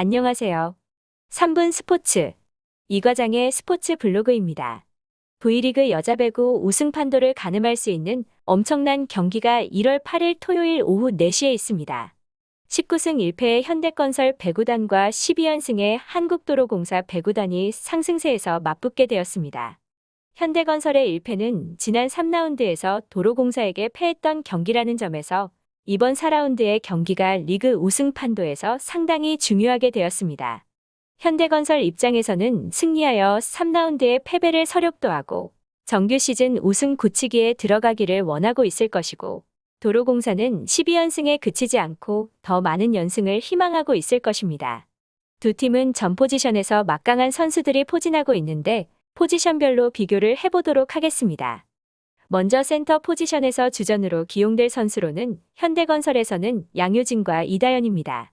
안녕하세요. 3분 스포츠. 이 과장의 스포츠 블로그입니다. V리그 여자 배구 우승 판도를 가늠할 수 있는 엄청난 경기가 1월 8일 토요일 오후 4시에 있습니다. 19승 1패의 현대건설 배구단과 12연승의 한국도로공사 배구단이 상승세에서 맞붙게 되었습니다. 현대건설의 1패는 지난 3라운드에서 도로공사에게 패했던 경기라는 점에서 이번 4라운드의 경기가 리그 우승 판도에서 상당히 중요하게 되었습니다. 현대건설 입장에서는 승리하여 3라운드의 패배를 서력도 하고 정규 시즌 우승 굳히기에 들어가기를 원하고 있을 것이고 도로공사는 12연승에 그치지 않고 더 많은 연승을 희망하고 있을 것입니다. 두 팀은 전 포지션에서 막강한 선수들이 포진하고 있는데 포지션별로 비교를 해보도록 하겠습니다. 먼저 센터 포지션에서 주전으로 기용될 선수로는 현대건설에서는 양효진과 이다연입니다.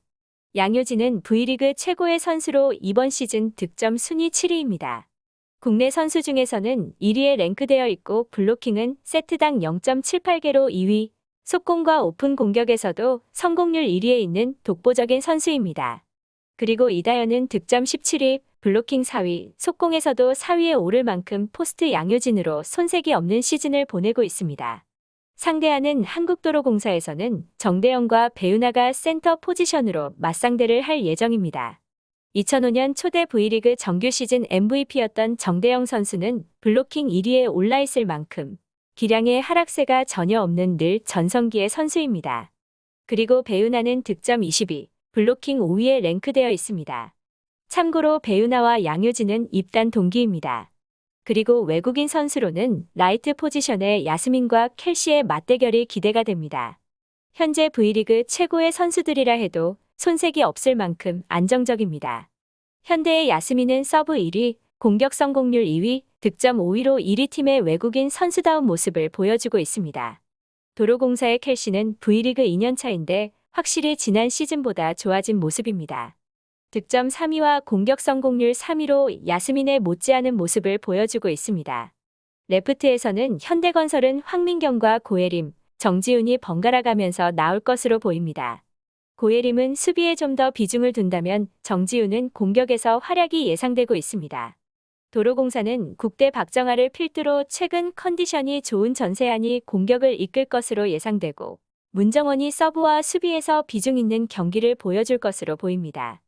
양효진은 V리그 최고의 선수로 이번 시즌 득점 순위 7위입니다. 국내 선수 중에서는 1위에 랭크되어 있고 블로킹은 세트당 0.78개로 2위, 속공과 오픈 공격에서도 성공률 1위에 있는 독보적인 선수입니다. 그리고 이다연은 득점 17위, 블로킹 4위, 속공에서도 4위에 오를 만큼 포스트 양효진으로 손색이 없는 시즌을 보내고 있습니다. 상대하는 한국도로공사에서는 정대영과 배윤아가 센터 포지션으로 맞상대를 할 예정입니다. 2005년 초대 V리그 정규 시즌 MVP였던 정대영 선수는 블로킹 1위에 올라 있을 만큼 기량의 하락세가 전혀 없는 늘 전성기의 선수입니다. 그리고 배윤아는 득점 22, 블로킹 5위에 랭크되어 있습니다. 참고로 배윤아와 양효진은 입단 동기입니다. 그리고 외국인 선수로는 라이트 포지션의 야스민과 켈시의 맞대결이 기대가 됩니다. 현재 V리그 최고의 선수들이라 해도 손색이 없을 만큼 안정적입니다. 현대의 야스민은 서브 1위, 공격 성공률 2위, 득점 5위로 1위 팀의 외국인 선수다운 모습을 보여주고 있습니다. 도로공사의 켈시는 V리그 2년 차인데 확실히 지난 시즌보다 좋아진 모습입니다. 득점 3위와 공격 성공률 3위로 야스민의 못지않은 모습을 보여주고 있습니다. 레프트에서는 현대건설은 황민경과 고예림, 정지훈이 번갈아 가면서 나올 것으로 보입니다. 고예림은 수비에 좀 더 비중을 둔다면 정지훈은 공격에서 활약이 예상되고 있습니다. 도로공사는 국대 박정아를 필두로 최근 컨디션이 좋은 전세안이 공격을 이끌 것으로 예상되고 문정원이 서브와 수비에서 비중 있는 경기를 보여줄 것으로 보입니다.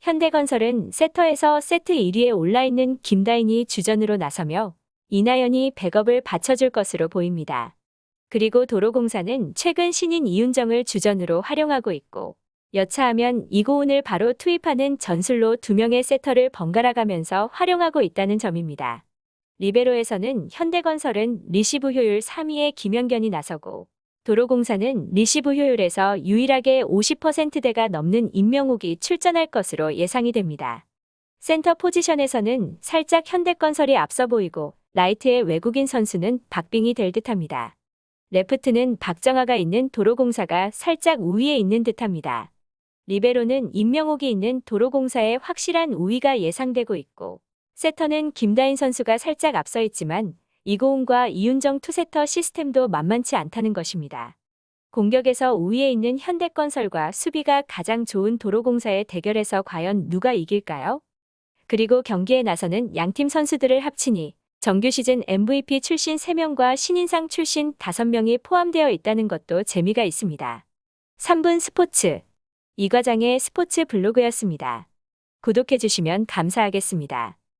현대건설은 세터에서 세트 1위에 올라있는 김다인이 주전으로 나서며 이나연이 백업을 받쳐줄 것으로 보입니다. 그리고 도로공사는 최근 신인 이윤정을 주전으로 활용하고 있고 여차하면 이고은을 바로 투입하는 전술로 두 명의 세터를 번갈아 가면서 활용하고 있다는 점입니다. 리베로에서는 현대건설은 리시브 효율 3위에 김연견이 나서고 도로공사는 리시브 효율에서 유일하게 50%대가 넘는 임명욱이 출전할 것으로 예상이 됩니다. 센터 포지션에서는 살짝 현대건설이 앞서 보이고 라이트의 외국인 선수는 박빙이 될 듯합니다. 레프트는 박정아가 있는 도로공사가 살짝 우위에 있는 듯합니다. 리베로는 임명옥이 있는 도로공사의 확실한 우위가 예상되고 있고 세터는 김다인 선수가 살짝 앞서 있지만 이고은과 이윤정 투세터 시스템도 만만치 않다는 것입니다. 공격에서 우위에 있는 현대건설과 수비가 가장 좋은 도로공사의 대결에서 과연 누가 이길까요? 그리고 경기에 나서는 양팀 선수들을 합치니 정규 시즌 MVP 출신 3명과 신인상 출신 5명이 포함되어 있다는 것도 재미가 있습니다. 3분 스포츠 이 과장의 스포츠 블로그였습니다. 구독해주시면 감사하겠습니다.